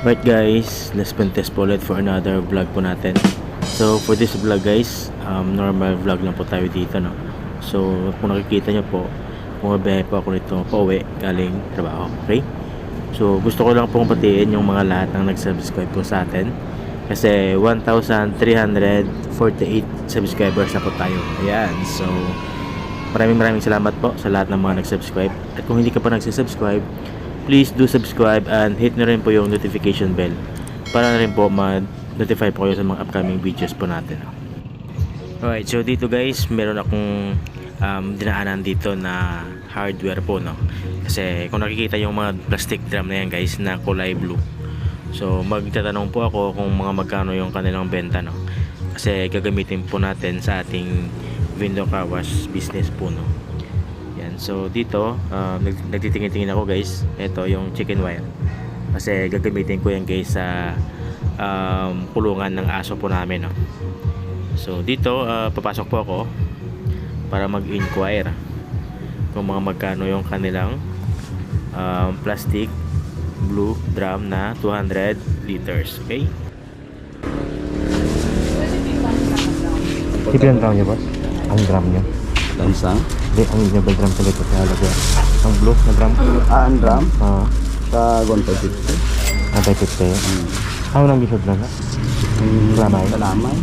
Right guys, let's test po ulit for another vlog po natin. So for this vlog guys, um, normal vlog lang po tayo dito no. So kung nakikita nyo po, bumabiyahe po ako nito pauwi galing trabaho. Okay? So gusto ko lang pong patiin yung mga lahat ng nag-subscribe po sa atin. Kasi 1,348 subscribers na po tayo. Ayan. So maraming maraming salamat po sa lahat ng mga nag-subscribe. At kung hindi ka pa nag-subscribe, please do subscribe and hit na rin po yung notification bell para na rin po ma-notify po kayo sa mga upcoming videos po natin. Alright, so dito guys, meron akong um, dinaanan dito na hardware po, no? Kasi kung nakikita yung mga plastic drum na yan guys na kulay blue. So magtatanong po ako kung mga magkano yung kanilang benta, no? Kasi gagamitin po natin sa ating window car wash business po, no? So dito, uh, nag- nagtitingin-tingin ako guys. Ito yung chicken wire. Kasi gagamitin ko yan guys sa um, kulungan ng aso po namin. No? So dito, uh, papasok po ako para mag-inquire kung mga magkano yung kanilang um, plastic blue drum na 200 liters. Okay? Ilan drum niya, boss? Ang drum niya. Lansang? Hindi, ang ba drum sa likod halaga? Ang blue na drum? Ah, ang drum? Ah, Sa 150. ang type 50. Hmm. Ano nang gisod na? Hmm. Lamay. Lamay.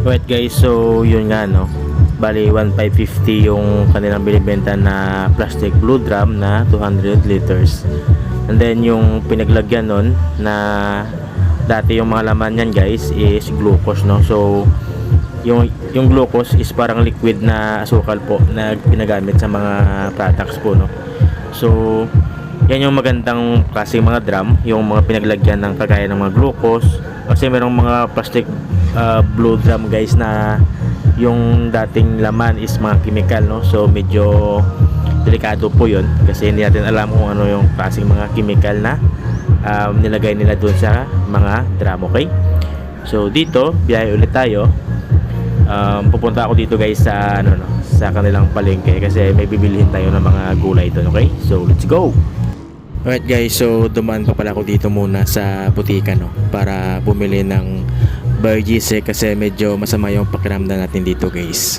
Alright guys, so yun nga no. Bali 1550 yung kanilang binibenta na plastic blue drum na 200 liters. And then yung pinaglagyan nun na dati yung mga laman niyan guys is glucose no. So yung yung glucose is parang liquid na asukal po na ginagamit sa mga products po no. So yan yung magandang klaseng mga drum, yung mga pinaglagyan ng kagaya ng mga glucose. Kasi merong mga plastic uh, blue drum guys na yung dating laman is mga chemical no? So medyo delikado po yun kasi hindi natin alam kung ano yung klaseng mga chemical na um, nilagay nila doon sa mga drum okay? So dito biyahe ulit tayo um, pupunta ako dito guys sa ano no sa kanilang palengke kasi may bibilihin tayo ng mga gulay doon okay so let's go Alright guys, so dumaan pa pala ako dito muna sa butika no para bumili ng Burgess eh, kasi medyo masama yung pakiramdam natin dito guys.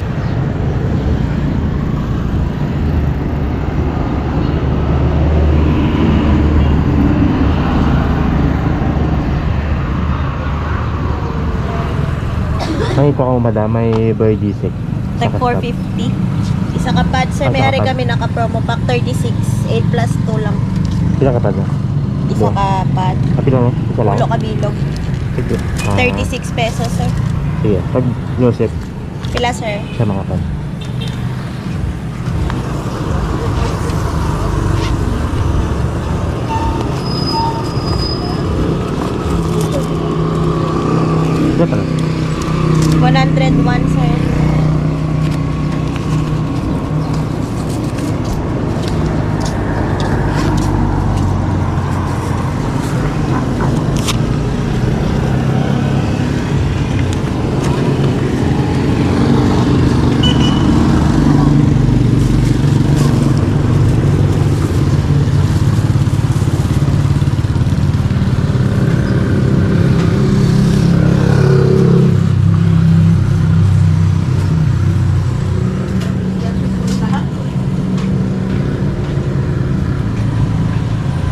May ito ako madam, may birdie sick. Tag 450. Isa ka pad, sir. Ah, May isa hari ka pad. kami naka-promo pack 36. 8 plus 2 lang. Sila ka pa ba? Isa ka pad. Kapila mo? Isa lang? Ulo ka bilog. Sige. Ah, 36 pesos, sir. Sige. Pag Joseph, Pila, sir? siya mga pa. Ito pala. 101, sir.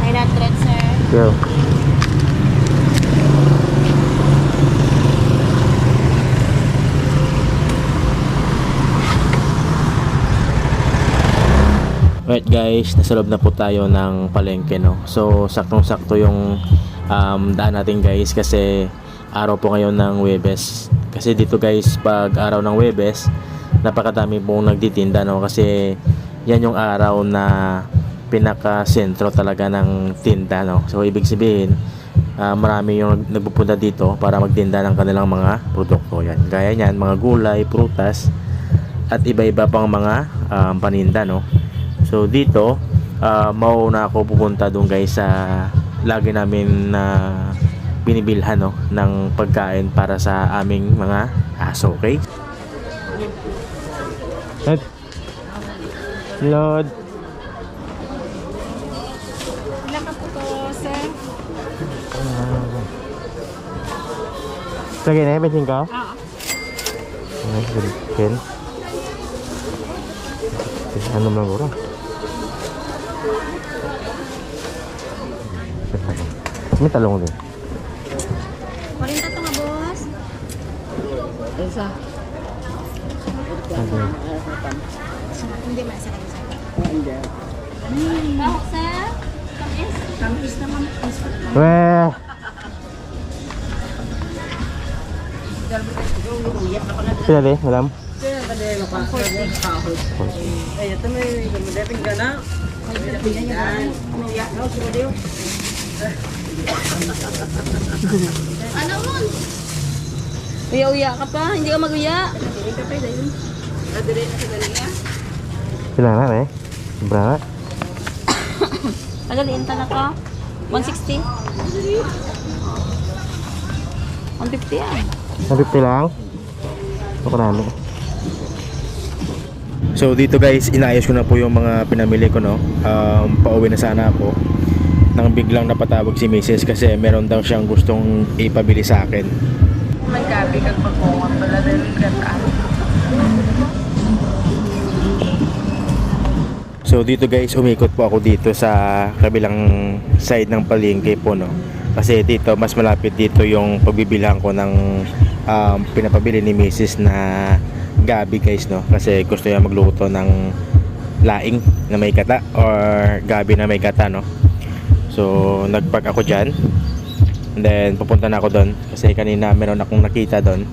Nine hundred, sir. Girl. Alright guys, nasa loob na po tayo ng palengke no. So saktong-sakto yung um, daan natin guys kasi araw po ngayon ng Webes. Kasi dito guys, pag araw ng Webes, napakadami pong nagtitinda no kasi yan yung araw na pinaka sentro talaga ng tinda no. So ibig sabihin, ah, marami yung nagpupunta dito para magtinda ng kanilang mga produkto yan. Gaya niyan, mga gulay, prutas at iba-iba pang mga um, paninda no. So dito, uh, mauna ako pupunta doon guys sa lagi namin na uh, binibilhan no, ng pagkain para sa aming mga aso, okay? At, Lord. Wala ka na, bensin ka? Oo. Ay, bensin. Ano lang ko May talong din. Kunin ka ito nga, boss. Isa. Okay. Hindi, masa kayo sa Hindi. Tawag, sir. Kamis? Kamis naman. Weh! Sila di, madam? Ano mo? Uya-uya ka pa? Hindi ka mag-uya? Sila na eh. Sobra na. Tagaliin ta na ka. 160? 150 yan. 150 lang. Ako namin. So dito guys, inayos ko na po yung mga pinamili ko no. Um, pauwi na sana ako. Nang biglang napatawag si Mrs. kasi meron daw siyang gustong ipabili sa akin. Magkabi kag pagkuha pala dahil gata. So dito guys, umikot po ako dito sa kabilang side ng palengke po no. Kasi dito mas malapit dito yung pagbibilhan ko ng um, pinapabili ni Mrs. na gabi guys no. Kasi gusto niya magluto ng laing na may kata or gabi na may kata no. So nagpark ako dyan. And then pupunta na ako doon kasi kanina meron akong nakita doon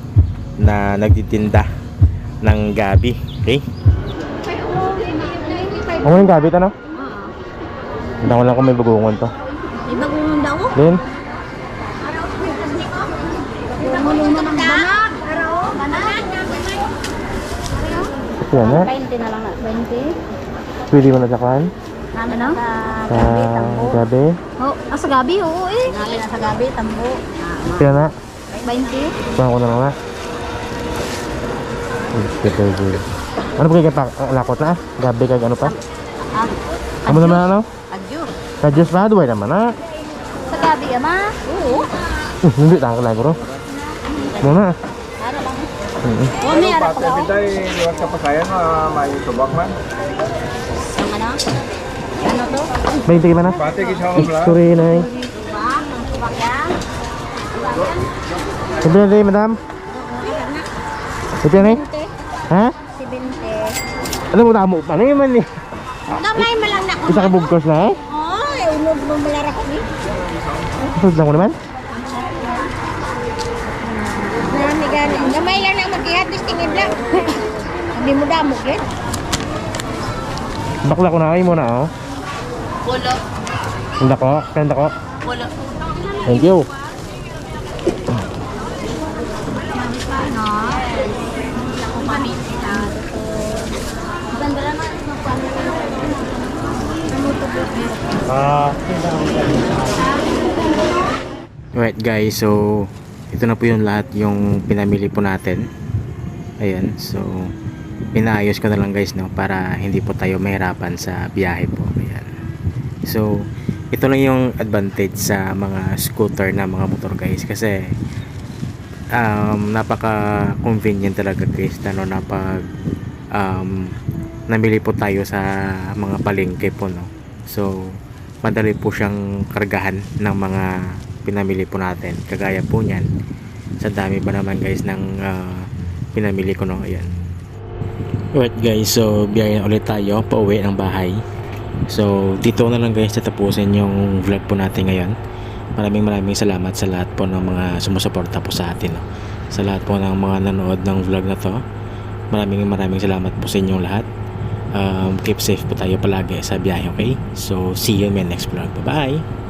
na nagtitinda ng gabi. Okay? Ako yung gabit ano? Hindi ko lang kung may bagungon to. May bagong daw? Din? Na. Banag? Sila na. 20 na lang na. 20? Pwede mo na sa kwan? Ano? Sa gabi. Oh, ah, sa gabi, oo eh. Nalin na sa gabi, tambo. Sila na. 20? Kuha ko na lang na. Super good. Ano ba kayo pa? Ang lakot na? Gabi kag ano pa? Ah, Kamu naman ano? adyo. Kadyos pa? Duway naman na. Sa gabi, ama? Oo. Uh, hindi ka lang bro. Muna. Ano lang. Oo, may arap ako. Tay, liwas ka pa kaya na may tubak man. 20 gimana? Isturi ini. Sebentar deh, madam. Ito ni? Ha? 70. Ano mo tamo? Ano man eh? ni? Damay mo lang na ako. Isa ka bugkos na eh? Oo, oh, unog mo malarak ni. Sulod lang ko naman. Ganun. Damay lang na magkihatis tingin lang. Hindi mo damog yan. Bakla ko na kayo muna oh. Pulo. Handa ko. Handa ko. Pulo. Thank you. Ah. Alright guys, so ito na po yung lahat yung pinamili po natin. Ayan, so pinaayos ko na lang guys no para hindi po tayo mahirapan sa biyahe po. Ayan. So ito lang yung advantage sa mga scooter na mga motor guys. Kasi um, napaka convenient talaga guys ano na pag um, namili po tayo sa mga palengke po no. So madali po siyang kargahan ng mga pinamili po natin. Kagaya po niyan sa dami ba naman guys ng ah, pinamili ko no? Ayan. Alright guys so biyahe ulit tayo pauwi ng bahay so dito na lang guys tatapusin yung vlog po natin ngayon. Maraming maraming salamat sa lahat po ng mga sumusuporta po sa atin. Sa lahat po ng mga nanood ng vlog na to maraming maraming salamat po sa inyong lahat. Um, keep safe po tayo palagi sa biyahe okay? So see you in my next vlog. Bye bye